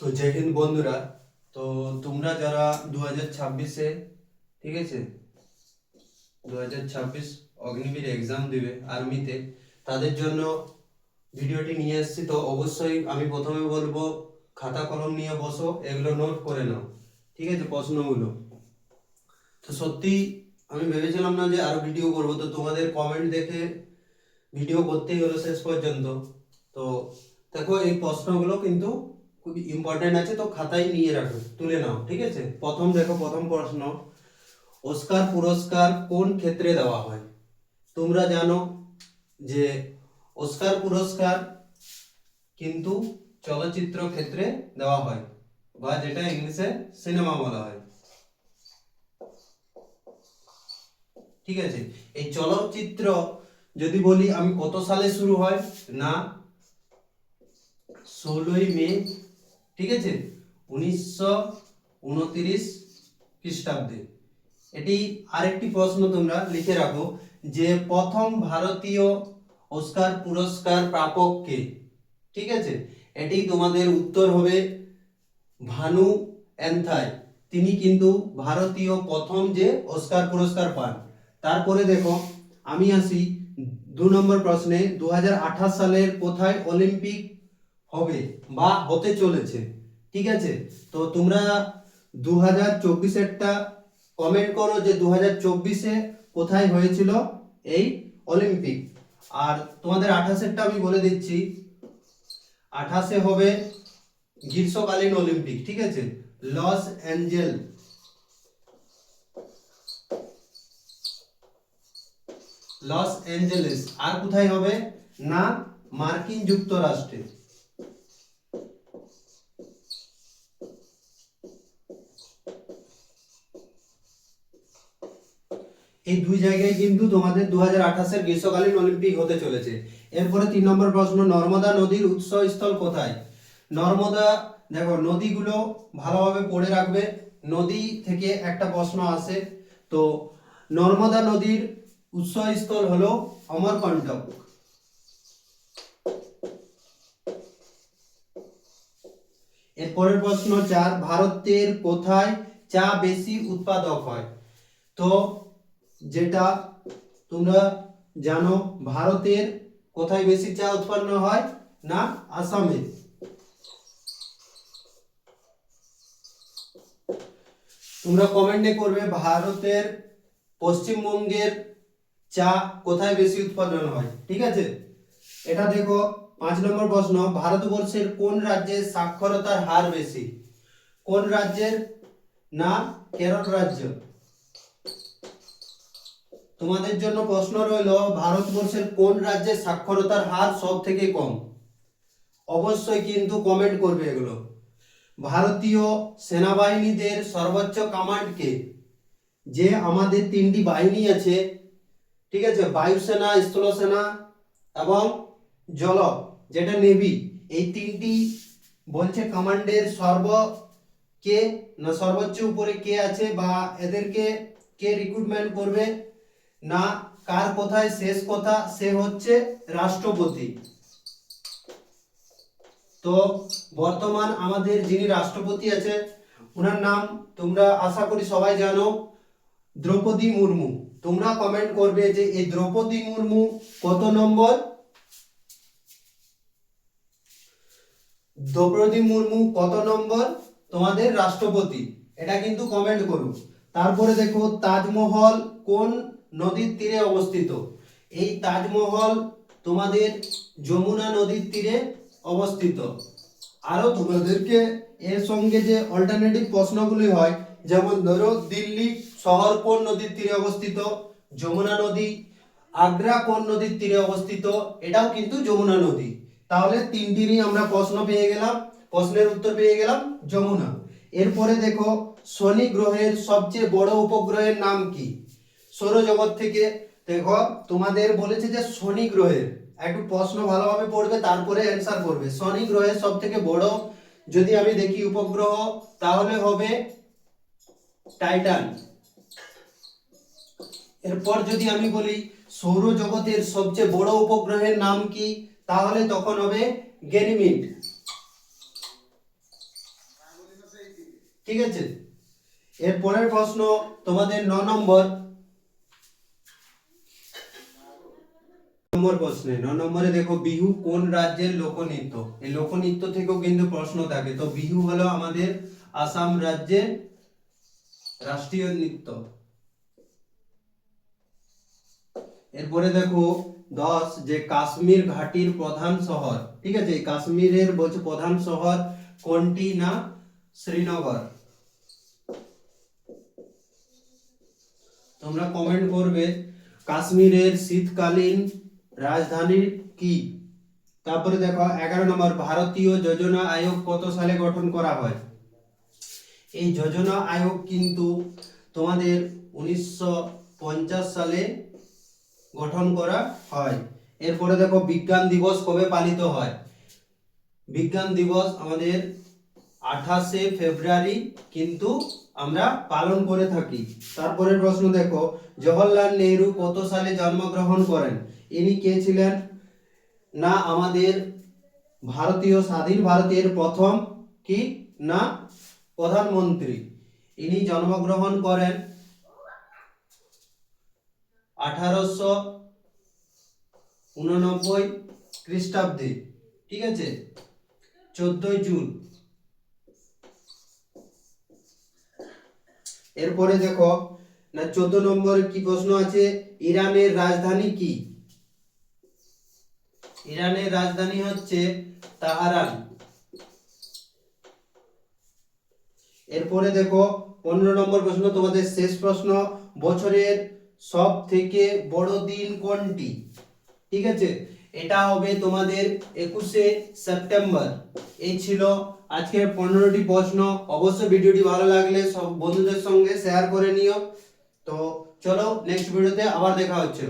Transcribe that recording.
তো জয় বন্ধুরা, তো তোমরা যারা দু হাজার ছাব্বিশে, ঠিক আছে দু হাজার ছাব্বিশ অগ্নিবীর এক্সাম দিবে আর্মিতে তাদের জন্য ভিডিওটি নিয়ে এসেছি। তো অবশ্যই আমি প্রথমে বলব, খাতা কলম নিয়ে বসো, এগুলো নোট করে নাও, ঠিক আছে, প্রশ্নগুলো। তো সত্যি আমি ভেবেছিলাম না যে আরও ভিডিও করব, তো তোমাদের কমেন্ট দেখে ভিডিও করতেই হলো শেষ পর্যন্ত। তো দেখো, এই প্রশ্নগুলো কিন্তু খুবই ইম্পর্টেন্ট আছে, তো খাতায় নিয়ে রাখো, তুলে নাও, ঠিক আছে? প্রথম দেখো, প্রথম প্রশ্ন অস্কার পুরস্কার কোন ক্ষেত্রে দেওয়া হয়? তোমরা জানো যে অস্কার পুরস্কার কিন্তু চলচ্চিত্র ক্ষেত্রে দেওয়া হয়, বা যেটা ইংলিশে সিনেমা বলা হয়। ঠিক আছে? এই চলচ্চিত্র যদি বলি, আমি কত সালে শুরু হয়? না, ষোলোই মে ঠিক আছে? উনিশশো উনত্রিশ খ্রিস্টাব্দে। এটি আরেকটি প্রশ্ন তোমরা লিখে রাখো যে প্রথম ভারতীয় অস্কার পুরস্কার প্রাপক ঠিক আছে? এটি তোমাদের উত্তর হবে ভানু অ্যান্থাই তিনি কিন্তু ভারতীয় প্রথম যে অস্কার পুরস্কার পান। তারপরে দেখো, আমি আসি দু নম্বর প্রশ্নে দু সালের কোথায় অলিম্পিক হবে বা হতে চলেছে, ঠিক আছে? তো তোমরা দু হাজার চব্বিশেরটা কমেন্ট করো যে দু হাজার চব্বিশে কোথায় হয়েছিল এই অলিম্পিক আর তোমাদের আঠাশেরটা আমি বলে দিচ্ছি। আঠাশে হবে গ্রীষ্মকালীন অলিম্পিক ঠিক আছে? লস অ্যাঞ্জেল লস অ্যাঞ্জেলেস আর কোথায় হবে? না, মার্কিন যুক্তরাষ্ট্রে। এই দুই জায়গায় কিন্তু তোমাদের দু হাজার আঠাশের গ্রীষ্মকালীন অলিম্পিক হতে চলেছে। এরপরে তিন নম্বর প্রশ্ন, নর্মদা নদীর উৎসস্থল কোথায়? নর্মদা, দেখো, নদীগুলো ভালোভাবে পড়ে রাখবে। নদী থেকে একটা প্রশ্ন আসে, তো নর্মদা নদীর উৎসস্থল হলো অমরকণ্টক এরপরের প্রশ্ন, চার, ভারতের কোথায় চা বেশি উৎপাদক হয়? তো যেটা তোমরা জানো ভারতের কোথায় বেশি চা উৎপন্ন হয়? না, আসামে। তোমরা কমেন্টে করবে ভারতের পশ্চিমবঙ্গের চা কোথায় বেশি উৎপাদন হয়। ঠিক আছে? এটা দেখো, পাঁচ নম্বর প্রশ্ন, ভারতবর্ষের কোন রাজ্যের সাক্ষরতার হার বেশি? কোন রাজ্যের না, কেরল রাজ্য? তোমাদের জন্য প্রশ্ন রইল, ভারতবর্ষের কোন রাজ্যের সাক্ষরতার হার সব থেকে কম? অবশ্যই কিন্তু কমেন্ট করবে এগুলো। ভারতীয় সেনাবাহিনীদের সর্বোচ্চ কমান্ডকে যে আমাদের তিনটি বাহিনী আছে, ঠিক আছে, বায়ুসেনা, স্থলসেনা এবং জল যেটা নেভি এই তিনটি বলছে কমান্ডের সর্ব কে, না সর্বোচ্চ উপরে কে আছে বা এদেরকে কে রিক্রুটমেন্ট করবে? না, কার কোথায় শেষ কথা, সে হচ্ছে রাষ্ট্রপতি। তো, বর্তমান আমাদের যিনি রাষ্ট্রপতি আছে ওনার নাম তোমরা আশা করি সবাই জানো, দ্রৌপদী মুর্মু। তোমরা কমেন্ট করবে যে এই দ্রৌপদী মুর্মু কত নম্বর? দ্রৌপদী মুর্মু কত নম্বর? তোমাদের রাষ্ট্রপতি। এটা কিন্তু কমেন্ট করো। তারপরে দেখো তাজমহল কোন নদীর তীরে অবস্থিত। এই তাজমহল তোমাদের যমুনা নদীর তীরে অবস্থিত। আরও তোমাদেরকে এর সঙ্গে যে অল্টারনেটিভ প্রশ্নগুলি হয়, যেমন ধরো দিল্লি শহর কোন নদীর তীরে অবস্থিত, যমুনা নদী, আগ্রা কোন নদীর তীরে অবস্থিত, এটাও কিন্তু যমুনা নদী। তাহলে তিনটিরই আমরা প্রশ্ন পেয়ে গেলাম, প্রশ্নের উত্তর পেয়ে গেলাম যমুনা। এরপরে দেখো, শনি গ্রহের সবচেয়ে বড় উপগ্রহের নাম কি? সৌরজগৎ থেকে। দেখো, তোমাদের বলেছে যে শনি গ্রহের। একটু প্রশ্ন ভালোভাবে পড়বে, তারপরে অ্যান্সার করবে। শনি গ্রহের সব থেকে বড়, যদি আমি দেখি উপগ্রহ, তাহলে হবে টাইটান। এরপর যদি আমি বলি, সৌরজগতের সবচেয়ে বড় উপগ্রহের নাম কি? তাহলে তখন হবে গেনিমিড ঠিক আছে? এর পরের প্রশ্ন, তোমাদের ন নম্বর। নম্বর প্রশ্নে, ন নম্বরে দেখো, বিহু কোন রাজ্যের লোকনৃত্য? এই লোকনৃত্য থেকেও কিন্তু প্রশ্ন থাকে। তো বিহু হলো আমাদের আসাম রাজ্যের রাষ্ট্রীয় নৃত্য। এরপরে দেখো, দশ, যে কাশ্মীর ঘাটির প্রধান শহর। ঠিক আছে কাশ্মীরের বলছে প্রধান শহর কোনটি না শ্রীনগর? তোমরা কমেন্ট করবে, কাশ্মীরের শীতকালীন রাজধানী কি? তারপরে দেখো, এগারো নম্বর, ভারতীয় যোজনা আয়োগ কত সালে গঠন করা হয়? এই যোজনা আয়োগ কিন্তু তোমাদের উনিশশো পঞ্চাশ সালে গঠন করা হয়। এরপরে দেখো, বিজ্ঞান দিবস কবে পালিত হয়? বিজ্ঞান দিবস আমাদের আঠাশে ফেব্রুয়ারি কিন্তু আমরা পালন করে থাকি। তারপরের প্রশ্ন দেখো, জওহরলাল নেহরু কত সালে জন্মগ্রহণ করেন? ইনি কে ছিলেন? না আমাদের ভারতীয়, স্বাধীন ভারতের প্রথম কি? না, প্রধানমন্ত্রী। ইনি জন্মগ্রহণ করেন আঠারোশো উননব্বই খ্রিস্টাব্দে, ঠিক আছে? চোদ্দই জুন। এরপরে দেখো, না, চোদ্দ নম্বর কি প্রশ্ন আছে? ইরানের রাজধানী কি? ইরানের রাজধানী হচ্ছে তাহারান। এরপরে দেখো, পনেরো নম্বর প্রশ্ন, তোমাদের শেষ প্রশ্ন, বছরের সব থেকে বড় দিন কোনটি? ঠিক আছে? এটা হবে তোমাদের একুশে সেপ্টেম্বর। এই ছিল আজকের পনেরোটি প্রশ্ন। অবশ্যই ভিডিওটি ভালো লাগলে সব বন্ধুদের সঙ্গে শেয়ার করে নিও। তো চলো নেক্সট ভিডিওতে আবার দেখা হচ্ছে।